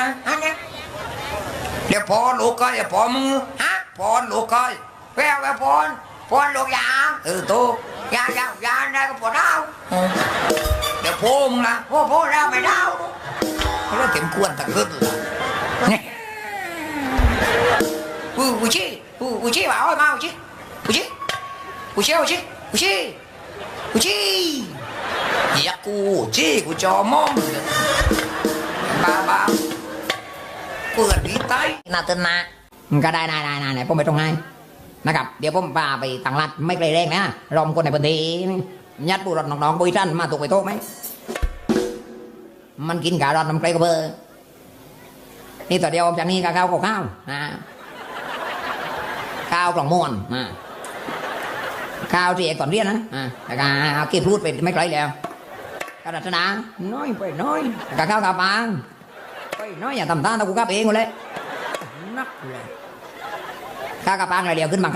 นะฮะเนี่ยเดี๋ยวพอลูกก็เดี๋ยวพอมึงฮะพอลูกก็แววแววพรพรลูกยาเออตัวยายายาได้ก็พอดาวเดี๋ยวพอมึงละพอพ่อดาวไม่ดาวแล้วเต็มควรตะกึดเนี่ยอูอูชิอูอูชิมาเอามาอูชิอูชิอูชิอูชิอูชิอูชิอยากกูชิกูจอมองบ้าบ้า เปิดดีไตนาเตินนาก็ได้ได้ได้ได้ได้ผมไปตรงไหนนะครับ เดี๋ยวผมพาไปต่างรัฐไม่ไกลแรงนะรอมคนในพื้นที่นี่ยัดบุรุษน้องๆบุยท่านมาถูกไปโต๊ะไหมมันกินกะรอนน้ำไกลก็เบอร์นี่ต่อเดียวจากนี้ก็ข้าวกับข้าวนะข้าวกล่องม้วนนะข้าวที่เอกก่อนเรียนนะอ่าแล้วก็เอาเก็บรูดไปไม่ไกลแล้วกระดาษนาน้อยไปน้อยแล้วก็ข้าวกาปางไปน้อยอย่าทำท่าตะกูกับเองหมดเลยนักเลยข้าวกระปังอะไรเดียวขึ้นบาง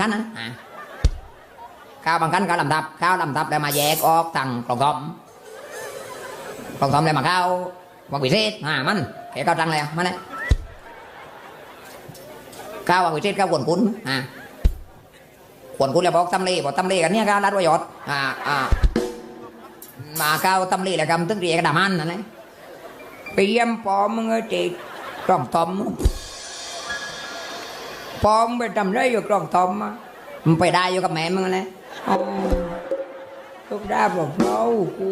ขั้นนะอะข้าวบางขั้นข้าวลำดับข้าวลำดับแล้วมาแยกออกตั้งกล่องทอมกล่องทอมแล้วมาข้าววังวิเศษอ่ามันแกข้าวตัง เลยมันเลยข้าววังวิเศษข้าวขวนคุณอ่าขวนคุณแล้วบอกตำลีบอกตำลีกันเนี่ยข้าวรัดประโยชน์อ่าอ่ามาข้าวตำลีแล้วกำตึ้งเรียกระดามันเอมึงเอ้ยจีกล่องทอมพอมไปทำไรอยู่กล่องทอมอะมึงไปได้อยู่กับแม่มึงเลยลูกได้บอกเรากู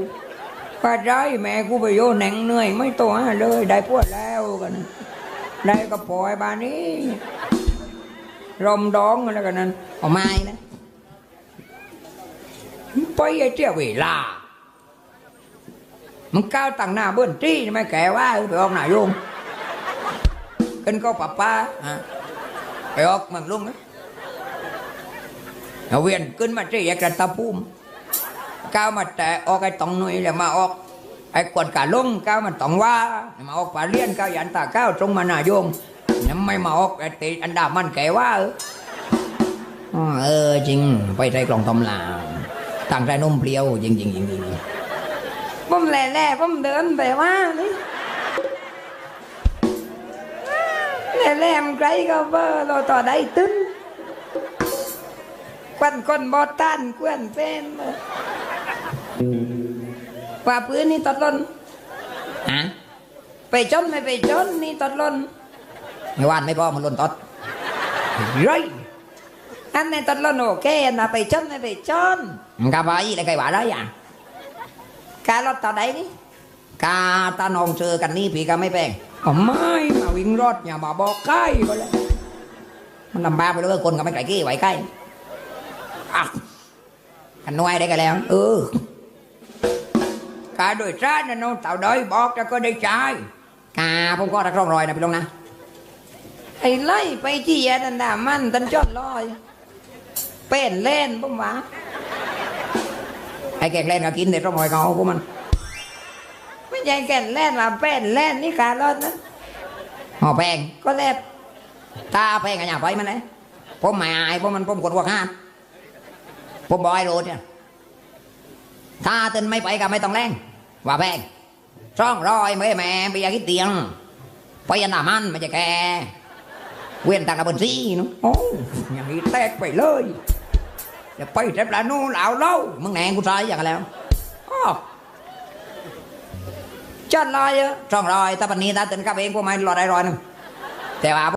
ก็ได้แม่กูไปโยนแหน่งเหนื่อยไม่ตัวเลยได้พวดแล้วกัน ได้ก็ปล่อยบานนี้รมดองอะไรกันนั้นเอาไม้นะไปไอ้เจ้าเวลา มึงก้าวต่างหน้าเบิ้นจี้ไม่แก่ว่าไปออกหน้าโยงขึ้นก็ป้าป้าอะไปออกเมืองลุงนะเอาเวียนขึ้นมาที่แยกรัตภูมิก้าวมาแต่ออกไอ้ตองหนุ่ยแล้วมาออกไอ้กวนกาลุงก้าวมาตองว่ามาออกป่าเลี้ยนก้าวยันตาก้าวตรงมาหน้าโยงยังไม่มาออกไอ้ตีอันดามันแกว่าเอออ๋อเออจริงไปใส่กล่องทอมลาต่างใจนุ่มเปรี้ยวจริงจริงจริงจริง ผมแหล่แหล่ผมเดินไปว่านี่แหล่แหล่มไกลก็เบอร์เราต่อได้ตึ้นควันคนบอตันควันเป็นว่าปืนนี่ตดล้นฮะไปจนไม่ไปจนนี่ตดล้นไม่ว่านไม่พอมันหล่นตอดไรอันนี้ตดล้นโอเคนะไปจนไม่ไปจนมันกะไปอะไรไกว่าได้ยัง การรถต่อได้นี่กาตานองเจอกันนี่ผีก็ไม่แป้งก็ไม่มาวิ่งรถอย่ามาบอกใกล้ก็เลยมันลำบากไปเลยคนก็ไม่ไกลกี้ไหวใกล้อะกันนวยได้กันแล้ว เออการโดยสารนะน้องเต่าด้อยบอกจะก็ได้ใจายกาผมก็รักร่องรอยนะพี่ลงนะไอ้ไล่ไปที่ยาดันดามันตันจอดลอยเป็นเล่นผมว่าไอ้ แกงเล่นก็กินแต่ร่องรอยเขาพวกมัน ไม่ใช่แก่นเล่นมาเป็นเล่นนี่การรถนะห่อแป้งก็เล่นตาแป้งกันอย่างไปมันเลยผมไม่อายเพราะมันผมกดหัวข้านผมบอกไอ้โรดเนี่ยถ้าตื่นไม่ไปก็ไม่ต้องแรงว่าแป้งร่องรอยไม่แม่ไปอยากกินเตียงไปยันหน้ามันไม่ใช่แกเว้นต่างกับบนซีเนาะโอ้อย่างนี้แตกไปเลย เดี๋ยวไปเจ็บแล้วนู่นเอาเล่ามึงแหนกูตายอย่างแล้วจัดลอยเยอะช่องลอยถ้าปันนี้ตาตื่นกับเองกูไม่รอได้รอยนึงแต่ว่า